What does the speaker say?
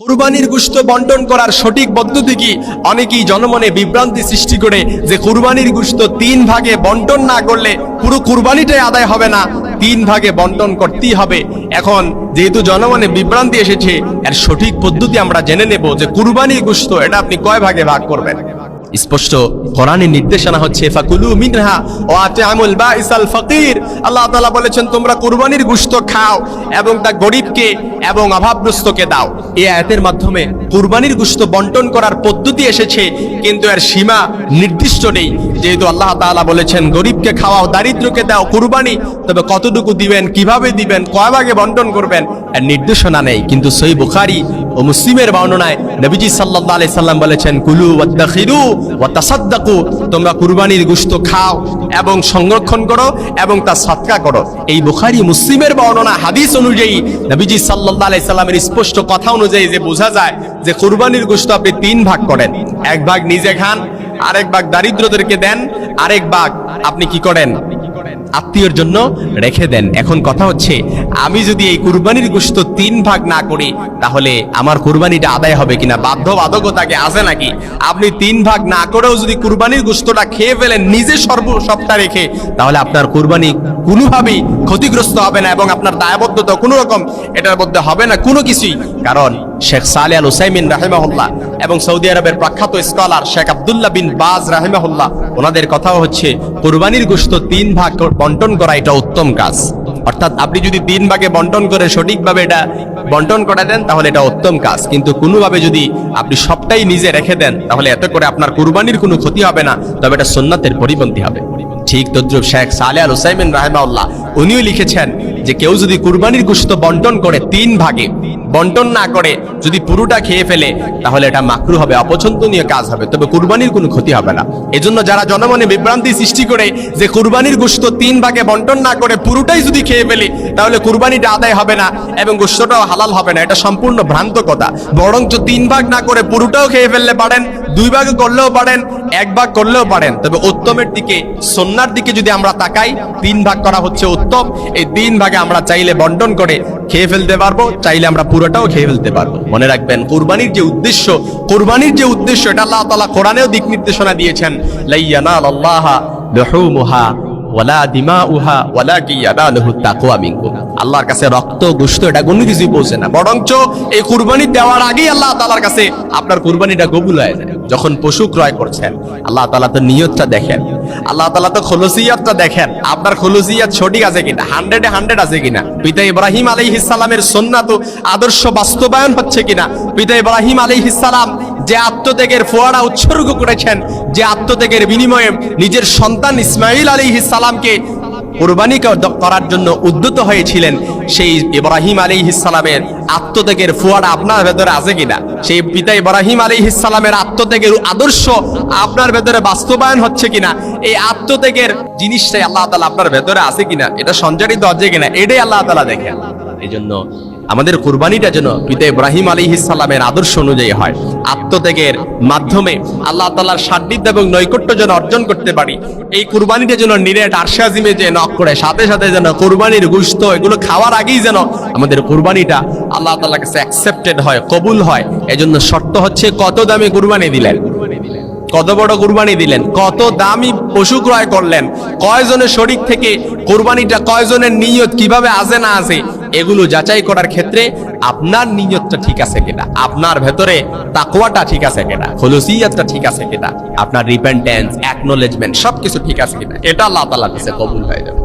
কুরবানির গুস্ত বন্টন করার সঠিক পদ্ধতি কি? অনেকেই জনমনে বিভ্রান্তি সৃষ্টি করে যে কুরবানির গুস্ত তিন ভাগে বন্টন না করলে পুরো কুরবানিটাই আদায় হবে না, তিন ভাগে বন্টন করতেই হবে। এখন যেহেতু জনমনে বিভ্রান্তি এসেছে, এর সঠিক পদ্ধতি আমরা জেনে নেব যে কুরবানির গুস্ত এটা আপনি কয় ভাগে ভাগ করবেন? স্পষ্ট কোরআনের নির্দেশনা হচ্ছে, ফাকুলু মিনহা ও আল্লাহ তাআলা বলেছেন, তোমরা কুরবানির খাও এবং তা গরিবকে এবং অভাবগ্রস্তকে দাও। এই আয়াতের মাধ্যমে কুরবানির গোশত বন্টন করার পদ্ধতি এসেছে, কিন্তু এর সীমা নির্দিষ্ট নেই। যেহেতু আল্লাহ তাআলা বলেছেন, গরিবকে খাওয়াও, দারিদ্রকে দাও, কুরবানি। তবে কতটুকু দিবেন, কীভাবে দিবেন কয় ভাগে বন্টন করবেন, এর নির্দেশনা নেই। কিন্তু সই বুখারী ও মুসলিমের বর্ণনায় নবীজি সাল্লাল্লাহু আলাইহি সাল্লাম বলেছেন, কুলু ওয়াদাখিরু ওয়া তাসাদ্দাকু তোমরা কুরবানির গোশত খাও এবং সংরক্ষণ করো এবং তা সদকা করো। এই বুখারী মুসলিমের বর্ণনা হাদিস অনুযায়ী নবীজি সাল্লাল্লাহু আলাইহি সাল্লামের স্পষ্ট কথা অনুযায়ী যে বোঝা যায় যে কুরবানির গোশত আপনি তিন ভাগ করেন। এক ভাগ নিজে খান, আরেক ভাগ দারিদ্রদেরকে দেন, আরেক ভাগ আপনি কি করেন? আত্মীয়র জন্য রেখে দেন। এখন কথা হচ্ছে, আমি যদি এই কুরবানির গোশত তিন ভাগ না করি, তাহলে আমার কুরবানিটা আদায় হবে কিনা? বাধ্যবাধকতাকে আছে নাকি? আপনি তিন ভাগ না করেও যদি কুরবানির গোশতটা খেয়ে ফেলেন, নিজে সর্ব সবটা রেখে, তাহলে আপনার কুরবানি কোনোভাবেই ক্ষতিগ্রস্ত হবে না এবং আপনার দায়বদ্ধতা কোনো রকম এটার মধ্যে হবে না কোনো কিছুই। কারণ শেখ সালে আল হুসাইমিন রাহেমাহুল্লাহ এবং সৌদি আরবের প্রখ্যাত স্কলার শেখ আবদুল্লাহ বিন বাজ রাহেমাহুল্লাহ, ওনাদের কথাও হচ্ছে, কুরবানির গোশত তিন ভাগ বন্টন করা এটা উত্তম কাজ। অর্থাৎ আপনি যদি তিন ভাগে বন্টন করে সঠিকভাবে এটা বন্টন করে দেন, তাহলে এটা উত্তম কাজ। কিন্তু কোনোভাবে যদি আপনি সবটাই নিজে রেখে দেন, তাহলে এত করে আপনার কুরবানির কোনো ক্ষতি হবে না, তবে এটা সুন্নাতের পরিপন্থী হবে। ঠিক তদ্রুপ শেখ সালে আল হুসাইমিন রাহেমাউল্লাহ উনিও লিখেছেন যে কেউ যদি কুরবানির গোশত বন্টন করে তিন ভাগে, বন্টন না করে যদি পুরোটা খেয়ে ফেলে, তাহলে এটা মাকরু হবে, অপছন্দনীয় কাজ হবে। তবে কুরবানির কোনো ক্ষতি হবে না। এজন্য যারা জনমনে বিভ্রান্তি সৃষ্টি করে যে কুরবানির গোশত তিন ভাগে বন্টন না করে পুরোটাই যদি খেয়ে ফেলে, তাহলে কুরবানিটা আদায় হবে না এবং গোশতটাও হালাল হবে না। এটা সম্পূর্ণ ভ্রান্ত কথা বরঞ্চ তিন ভাগ না করে পুরোটাও খেয়ে ফেললে পারেন, দুই ভাগে করলেও পারেন, এক ভাগ করলেও পারেন। তবে উত্তমের দিকে, সন্ন্যার দিকে যদি আমরা তাকাই, তিন ভাগ করা হচ্ছে উত্তম। এই তিন ভাগে আমরা চাইলে বন্টন করে খেয়ে ফেলতে পারব, চাইলে আমরা পুরোটাও খেয়ে ফেলতে পারব। মনে রাখবেন, কোরবানির যে উদ্দেশ্য, কোরবানির যে উদ্দেশ্য, এটা আল্লাহ তালা কোরআনেও দিক নির্দেশনা দিয়েছেন লাইয়ানাল আল্লাহ লুহুমুহা ওয়ালা কি আদা লহু তাকুয়া মিনকুম। আল্লাহর কাছে রক্ত, গোশত, এটা কোনো কিছুই পৌঁছে না। বরঞ্চ এই কুরবানি দেওয়ার আগেই আল্লাহ তাআলার কাছে আপনার কুরবানিটা কবুল হয়ে যায়। যখন পশু ক্রয় করছেন, আল্লাহ তাআলা তো নিয়তটা দেখেন। আল্লাহ তাআলা তো খলুসিয়াতটা দেখেন। আপনার খলুসিয়াত সঠিক আছে কিনা? হান্ড্রেডে হান্ড্রেড আছে কিনা? পিতা ইব্রাহিম আলাইহিস সালামের সুন্নাত ও আদর্শ বাস্তবায়ন হচ্ছে কিনা? পিতা ইব্রাহিম আলাইহিস সালাম যে আত্মত্যাগের ফোয়ারা উৎসর্গ করেছেন, যে আত্মত্যাগের বিনিময়ে নিজের সন্তান ইসমাইল আলাইহিস সালামকে কোরবানি করার জন্য উদ্যত হয়েছিলেন সেই ইব্রাহিম আলী ইসালামের আত্মত্যাগের ফুয়ারা আপনার ভেতরে আছে কিনা? সেই পিতা ইব্রাহিম আলী ইসালামের আত্মত্যাগের আদর্শ আপনার ভেতরে বাস্তবায়ন হচ্ছে কিনা? এই আত্মত্যাগের জিনিসটাই আল্লাহ তালা আপনার ভেতরে আছে কিনা? এটা সঞ্চারিত হচ্ছে কিনা? এটাই আল্লাহ তালা দেখেন। এই জন্য আমাদের কুরবানিটা যেন পিতা ইব্রাহিম আলী ইসালামের আদর্শ অনুযায়ী হয়। আত্মত্যাগের মাধ্যমে আল্লাহ তালার সান্নিধ্য এবং নৈকট্য যেন অর্জন করতে পারি। এই কুরবানিটা যেন নিরেট আরশাজিমে যে নক করে, সাথে সাথে যেন কুরবানির গুস্ত, এগুলো খাওয়ার আগেই যেন আমাদের কুরবানিটা আল্লাহ তালার কাছে অ্যাকসেপ্টেড হয়, কবুল হয়। এজন্য শর্ত হচ্ছে কত দামে কুরবানি দিলেন? কত বড় কুরবানি দিলেন? কত দামি পশু ক্রয় করলেন? কয়জনের শরীর থেকে কোরবানিটা, কয়জনের নিয়ত, কীভাবে আসে না আসে এগুলো যাচাই করার ক্ষেত্রে আপনার নিয়তটা ঠিক আছে কিনা? আপনার ভেতরে তাকওয়াটা ঠিক আছে কিনা? খলুসিয়াতটা ঠিক আছে কিনা? আপনার রিপেন্টেন্স অ্যাকনোলেজমেন্ট সবকিছু ঠিক আছে কিনা? এটা আল্লাহ তাআলার কাছে কবুল হয়ে যাবে।